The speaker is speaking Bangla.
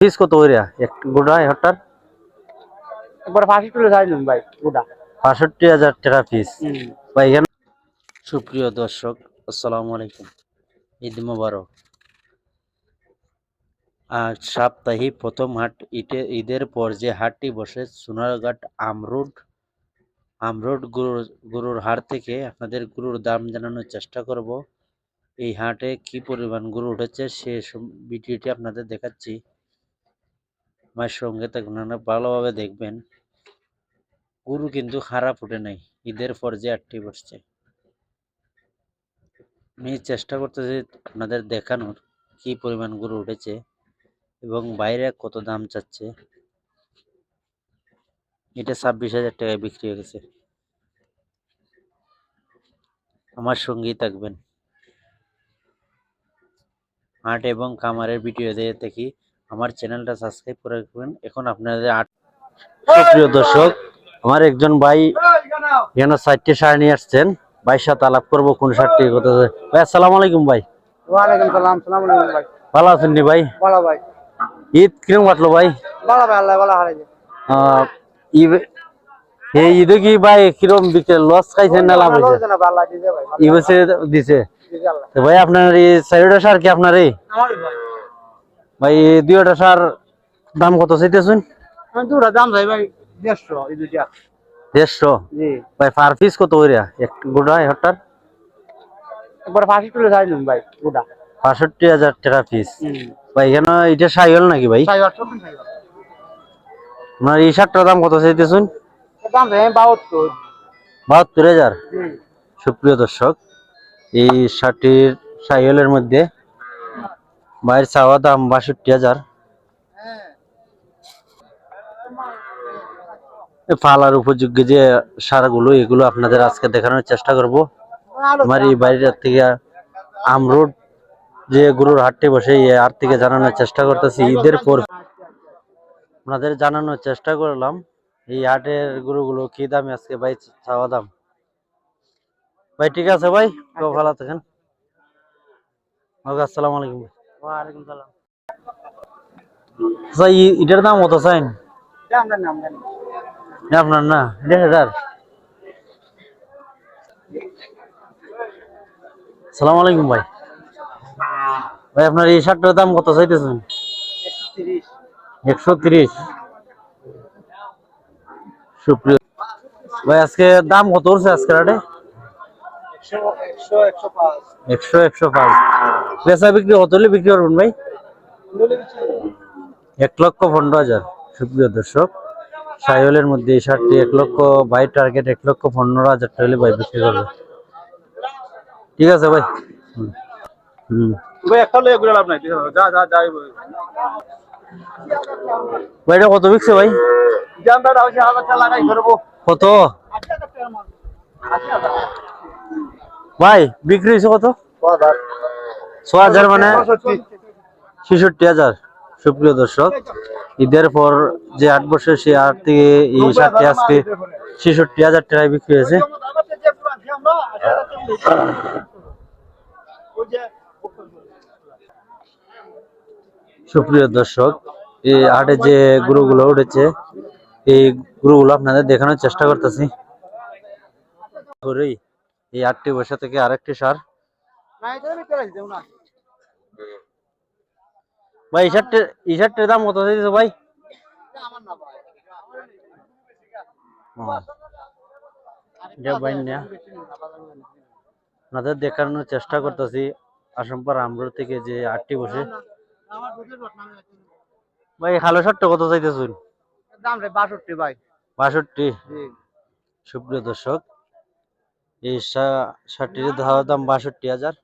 পিস কত ওইরা এক গোটা হটার একবার ফাঁসি তুলে চাইলাম ভাই গোটা বাষট্টি হাজার টাকা পিস ভাই এখানে সুপ্রিয় দর্শক আসসালামু আলাইকুম। ঈদ মোবারক। আজ সাপ্তাহিক প্রথম হাট ইটে ঈদের পর যে হাটটি বসে সোনারঘাট আমরোড আমরোড গরুর গরুর হাট থেকে আপনাদের গুরুর দাম জানানোর চেষ্টা করব। এই হাটে কি পরিমাণ গুরু উঠেছে সে ভিডিওটি আপনাদের দেখাচ্ছি। আমার সঙ্গে থাকুন আপনারা ভালোভাবে দেখবেন। গরু কিন্তু খারাপ উঠে নাই, ঈদের পর যে আটটি বসছে আমি চেষ্টা করতেছি আপনাদের দেখানোর কি পরিমাণ গরু উঠেছে এবং বাইরে কত দাম চাচ্ছে। এটা ছাব্বিশ হাজার টাকায় বিক্রি হয়ে গেছে। আমার সঙ্গেই থাকবেন। হাট এবং কামারের ভিডিও দিয়ে দেখি আমার চ্যানেলটা সাবস্ক্রাইব করে রাখবেন। এখন আপনাদের আট সুপ্রিয় দর্শক আমার একজন ভাই এখানে চারটে সার নিয়ে আসছেন। ভাইয়ের সাথে আলাপ করব কোন সারটি কথা ভাই আসসালামু আলাইকুম ভাই। ওয়ালাইকুম সালাম সালাম আলাইকুম ভাই। ভালো আছেন নি ভাই? ভাই। ঈদ কিরম কাটলো ভাই? বলো ভাই আল্লাহ ঈদ- এই ঈদে কি ভাই কিরম বিকে লস খাইছেন না লাভ হয়েছে ভাই বছর দিছে? তো ভাই আপনার এই চারিটা সার কি আপনার এই ভাই। ভাই দুইটা সার দাম কত চাইতেছেন? দুটা দাম ভাই দেড়শো এই দুইটা। দেড়শো? ভাই পার পিস কত ওইরা এক গোটা হটার? একবার ফাঁসি তুলে চাইলাম ভাই গোটা। বাষট্টি হাজার টাকা পিস ভাই এটা নাকি ভাই? আপনার এই শার্টটার দাম কত চাইতেছেন? বাহাত্তর। হাজার? সুপ্রিয় দর্শক এই শার্টটির সাইকেলের মধ্যে বাইরের চাওয়া দাম বাষট্টি হাজার। এই পালার উপযোগ্য যে সারগুলো, এগুলো আপনাদের আজকে দেখানোর চেষ্টা করব। আমার এই বাড়িটার থেকে আমরোড যে গরুর হাটটি বসে হাট থেকে জানানোর চেষ্টা করতেছি। ঈদের পর আপনাদের জানানোর চেষ্টা করলাম, এই হাটের গরুগুলো কি দামে, আজকে ভাই চাওয়া দাম? ভাই, ঠিক আছে ভাই? ভালো থাকেন। ওকে, আসসালামু আলাইকুম। ওয়ালাইকুম সালাম। আচ্ছা এটার দাম কত চাইন? আপনার না সালাম আলাইকুম ভাই। ভাই আপনার এই শার্টটার দাম কত চাইতেছেন? একশো তিরিশ। সুপ্রিয়। ভাই আজকে দাম কত উঠছে আজকে রাটে একশো একশো একশো পাঁচ। একশো একশো পাঁচ। বেচা বিক্রি কত হলে বিক্রি করবেন ভাই? এক লক্ষ পনেরো হাজার। সুপ্রিয় দর্শক সাইকেলের মধ্যে এই শার্টটি এক লক্ষ বাই টার্গেট এক লক্ষ পনেরো হাজার টাকা হলে ভাই বিক্রি করবে। ঠিক আছে ভাই? হুম। ভাই এটা কত বিকছে ভাই? কত? ভাই বিক্রি হয়েছে কত? ছ হাজার মানে ছেষট্টি হাজার। সুপ্রিয় দর্শক, ঈদের পর যে আট বছর সেই আট থেকে এই শার্টটি আজকে ছেষট্টি হাজার টাকায় বিক্রি হয়েছে। সুপ্রিয় দর্শক, এই হাটে যে গরুগুলো উঠেছে, এই গরুগুলো আপনাদের দেখানোর চেষ্টা করতেছি। এই আটটি বসা থেকে আরেকটি সার। ভাই এই শার্টের এই শার্টের দাম কত চাইছে ভাই? আপনাদের দেখানোর চেষ্টা করতেছি আসমপার আমরোড থেকে যে আটটি বসে। ভাই খালো শার্টটা কত চাইতেছুন? দাম রে বাষট্টি ভাই। বাষট্টি। সুপ্রিয় দর্শক এই শার্টটির দাম বাষট্টি হাজার।